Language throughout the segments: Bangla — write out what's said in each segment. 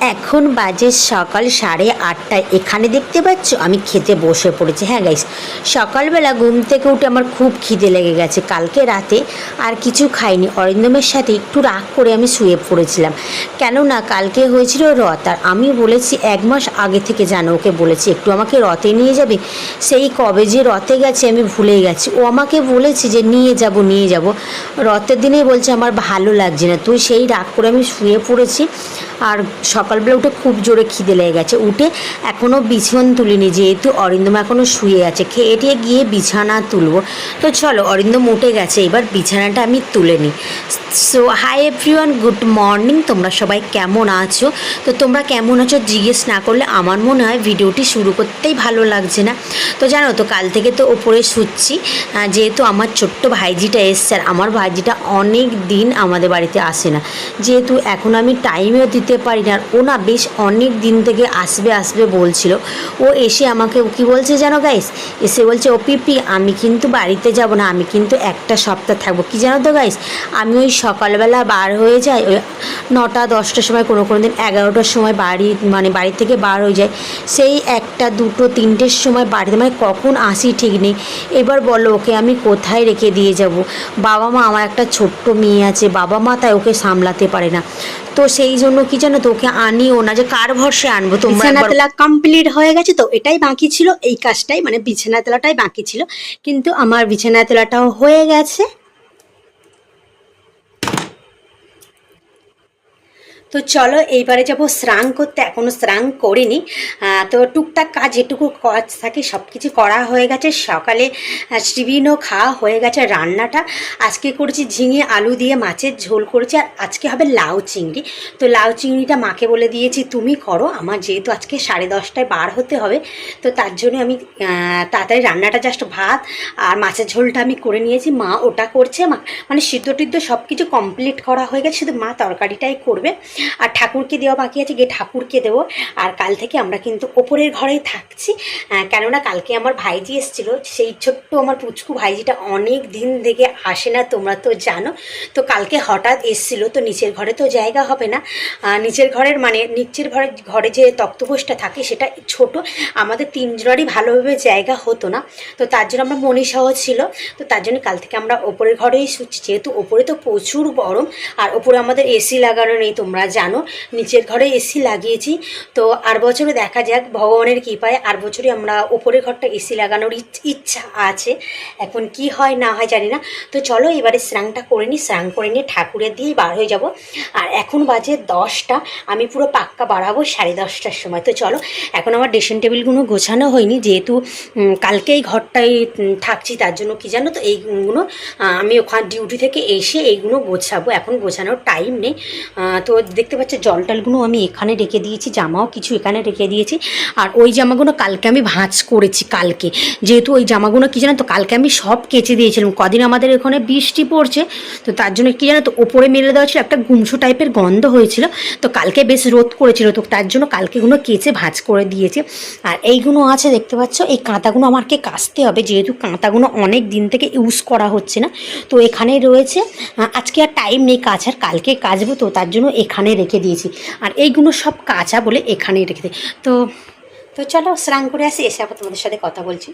এখন বাজে সকাল সাড়ে আটটায়। এখানে দেখতে পাচ্ছ? আমি খেতে বসে পড়েছি। হ্যাঁ গাইস সকালবেলা ঘুম থেকে উঠে আমার খুব খিদে লেগে গেছে। কালকে রাতে আর কিছু খাইনি। অরিন্দমের সাথে একটু রাগ করে আমি শুয়ে পড়েছিলাম। কেননা কালকে হয়েছিল রথ আর আমি বলেছি এক মাস আগে থেকে জানো ওকে বলেছি, একটু আমাকে রথে নিয়ে যাবে? সেই কবে যে রথে গেছে আমি ভুলে গেছি। ও আমাকে বলেছে যে, নিয়ে যাব নিয়ে যাব। রথের দিনেই বলছে, আমার ভালো লাগছে না। তুই সেই রাগ করে আমি শুয়ে পড়েছি। আর সকালবেলা উঠে খুব জোরে খিদে লেগে গেছে। উঠে এখনও বিছান তুলিনি, যেহেতু অরিন্দম এখনও শুয়ে আছে। খেয়ে টেয়ে গিয়ে বিছানা তুলবো। তো চলো, অরিন্দম উঠে গেছে, এবার বিছানাটা আমি তুলে নিই। So hi everyone good morning তোমরা সবাই কেমন আছো? তো তোমরা কেমন আছো জিজ্ঞেস না করলে আমার মনে হয় ভিডিওটি শুরু করতেই ভালো লাগছে না। তো জানো তো, কাল থেকে তো ওপরে শুচ্ছি। যেহেতু আমার ছোট্ট ভাইজিটা এসছে, আর আমার ভাইজিটা অনেক দিন আমাদের বাড়িতে আসে না। যেহেতু এখন আমি টাইমেও দিতে পারি না, আর ও না বেশ অনেক দিন থেকে আসবে আসবে বলছিল। ও এসে আমাকে কি বলছে জানো গাইস এসে বলছে, ও পিপি, আমি কিন্তু বাড়িতে যাব না, আমি কিন্তু একটা সপ্তাহ থাকব। কি জানো তো গাইস আমি ওই সকালবেলা বার হয়ে যাই, ওই নটা, দশটার সময়, কোনো কোনো দিন এগারোটার সময় বাড়ি মানে বাড়ি থেকে বার হয়ে যায় সেই একটা, দুটো, তিনটের সময় বাড়িতে মানে কখন আসি ঠিক নেই। এবার বলো ওকে আমি কোথায় রেখে দিয়ে যাব? বাবা মা, আমার একটা ছোট্ট মেয়ে আছে, বাবা মা তাই ওকে সামলাতে পারে না। তো সেই জন্য কি জানো তোকে আনিও না, যে কার ভরসে আনব তোমরা বিছানা তেলা কমপ্লিট হয়ে গেছে তো, এটাই বাকি ছিল, এই কাজটাই মানে বিছানা তেলাটাই বাকি ছিল। কিন্তু আমার বিছানা তেলাটাও হয়ে গেছে। তো চলো, এইবারে যাব স্নান করতে, এখনও স্নান করিনি। তো টুকটাক কাজ, যেটুকু কাজ থাকে সব কিছু করা হয়ে গেছে। সকালে টিফিনও খাওয়া হয়ে গেছে রান্নাটা। আজকে করেছি ঝিঙে, আলু দিয়ে মাছের ঝোল করেছি, আর আজকে হবে লাউ চিংড়ি। তো লাউ চিংড়িটা মাকে বলে দিয়েছি, তুমি করো, আমার যেহেতু আজকে সাড়ে দশটায় বার হতে হবে, তো তার জন্য আমি তাড়াতাড়ি রান্নাটা জাস্ট ভাত আর মাছের ঝোলটা আমি করে নিয়েছি। মা ওটা করছে মানে সিদ্ধ টিদ্ধ সব কিছু কমপ্লিট করা হয়ে গেছে, শুধু মা তরকারিটাই করবে। আর ঠাকুরকে দেওয়া বাকি আছে, গিয়ে ঠাকুরকে দেবো। আর কাল থেকে আমরা কিন্তু ওপরের ঘরেই থাকছি। কেননা কালকে আমার ভাইজি এসেছিল, সেই ছোট্ট আমার পুচকু ভাইজিটা অনেক দিন থেকে আসে না, তোমরা তো জানো। তো কালকে হঠাৎ এসেছিল, তো নিচের ঘরে তো জায়গা হবে না। নিচের ঘরের মানে নিচের ঘরের ঘরে যে তক্তপোষটা থাকে সেটা ছোট। আমাদের তিনজনেরই ভালোভাবে জায়গা হতো না। তো তার জন্য আমরা মনীষাহ ছিল। তো তার জন্য কাল থেকে আমরা ওপরের ঘরেই শুচ্ছি। যেহেতু ওপরে তো প্রচুর গরম, আর ওপরে আমাদের এসি লাগানো নেই, তোমরা জানো, নিচের ঘরে এসি লাগিয়েছি। তো আর বছরে দেখা যাক, ভগবানের কৃপায় আর বছরই আমরা ওপরের ঘরটা এসি লাগানোর ইচ- ইচ্ছা আছে। এখন কি হয়, না হয় জানি না। তো চলো এবারে স্নানটা করে নিই, স্নান করে নিয়ে ঠাকুরের দিয়েই বার হয়ে যাব। আর এখন বাজে দশটা, আমি পুরো পাক্কা বাড়াবো সাড়ে দশটার সময়। তো চলো, এখন আমার ড্রেসিং টেবিলগুলো গোছানো হয়নি, যেহেতু কালকে এই ঘরটায় থাকছি, তার জন্য কি জানো তো, এইগুলো আমি ওখান, ডিউটি থেকে এসে এইগুলো গোছাবো। এখন গোছানোর টাইম নেই। তো দেখতে পাচ্ছি, জল টলগুলো আমি এখানে রেখে দিয়েছি, জামাও কিছু এখানে রেখে দিয়েছি। আর ওই জামাগুলো কালকে আমি ভাঁজ করেছি, কালকে। যেহেতু ওই জামাগুলো কী জানো তো, কালকে আমি সব কেচে দিয়েছিলাম। কদিন আমাদের এখানে বৃষ্টি পড়ছে, তো তার জন্য কী জানো তো, ওপরে মেলে দেওয়া ছিল একটা গুমসু টাইপের গন্ধ হয়েছিল, তো কালকে বেশ রোদ করেছিল, তো তার জন্য কালকেগুলো কেচে ভাঁজ করে দিয়েছে। আর এইগুলো আছে, দেখতে পাচ্ছ, এই কাঁথাগুলো আমাকে কাচতে হবে, যেহেতু কাঁথাগুলো অনেক দিন থেকে ইউজ করা হচ্ছে না। তো এখানে রয়েছে আজকে আর টাইম নেই কাজ আর কালকে কাচবো, তো তার জন্য এখানে রেখে দিয়েছি। আর এইগুলো সব কাঁচা বলে এখানেই রেখে দিই তো তো চলো স্নান করে আসি, এসে আবার তোমাদের সাথে কথা বলছি।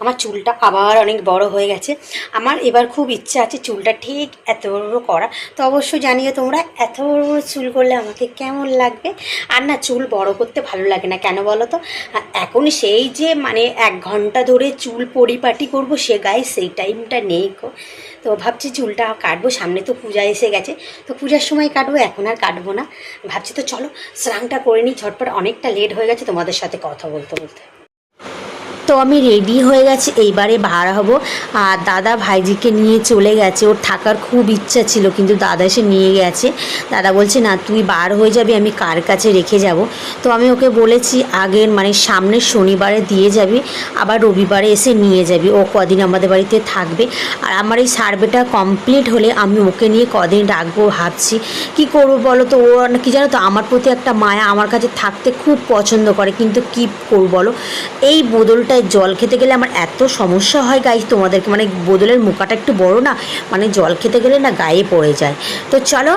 আমার চুলটা আবার অনেক বড় হয়ে গেছে। আমার এবার খুব ইচ্ছা আছে চুলটা ঠিক এত বড় করা। তো অবশ্যই জানিও তোমরা, এত বড় চুল করলে আমাকে কেমন লাগবে? আর না, চুল বড় করতে ভালো লাগে না। কেন বলো তো? এখন সেই যে মানে এক ঘণ্টা ধরে চুল পরিপাটি করব, সে গায়ে সেই টাইমটা নেই গো। তো ভাবছি চুলটা কাটবো। সামনে তো পূজা এসে গেছে। তো পূজার সময় কাটবো, এখন আর কাটবো না। ভাবছি তো চলো, স্নানটা করে নিই। ঝটপট অনেকটা লেট হয়ে গেছে। তোমাদের সাথে কথা বলতে বলতে। তো আমি রেডি হয়ে গেছি, এইবারে ভাড়া হব। আর দাদা ভাইজিকে নিয়ে চলে গেছে, ওর থাকার খুব ইচ্ছা ছিল, কিন্তু দাদা এসে নিয়ে গেছে। দাদা বলছে, না, তুই বার হয়ে যাবি, আমি কার কাছে রেখে যাব? তো আমি ওকে বলেছি, আগের মানে সামনের শনিবারে দিয়ে যাবি, আবার রবিবারে এসে নিয়ে যাবি, ও কদিন আমাদের বাড়িতে থাকবে। আর আমার এই সার্ভেটা কমপ্লিট হলে আমি ওকে নিয়ে কদিন রাখব ভাবছি। কি করব বলো তো? ও কি জানো তো, আমার প্রতি একটা মায়া, আমার কাছে থাকতে খুব পছন্দ করে, কিন্তু কি করব বলো? এই বদলটা রাস্তায় জল খেতে গেলে আমার এত সমস্যা হয় গাইজ তোমাদেরকে মানে বোদলের মুখাটা একটু বড় না মানে জল খেতে গেলে না গায়ে পড়ে যায়। তো চলো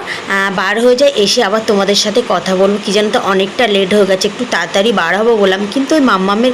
বার হয়ে যায়, এসে আবার তোমাদের সাথে কথা বলব। কি জানো তো, অনেকটা লেট হয়ে গেছে, একটু তাড়াতাড়ি বার হব বললাম, কিন্তু ওই মাম্মামের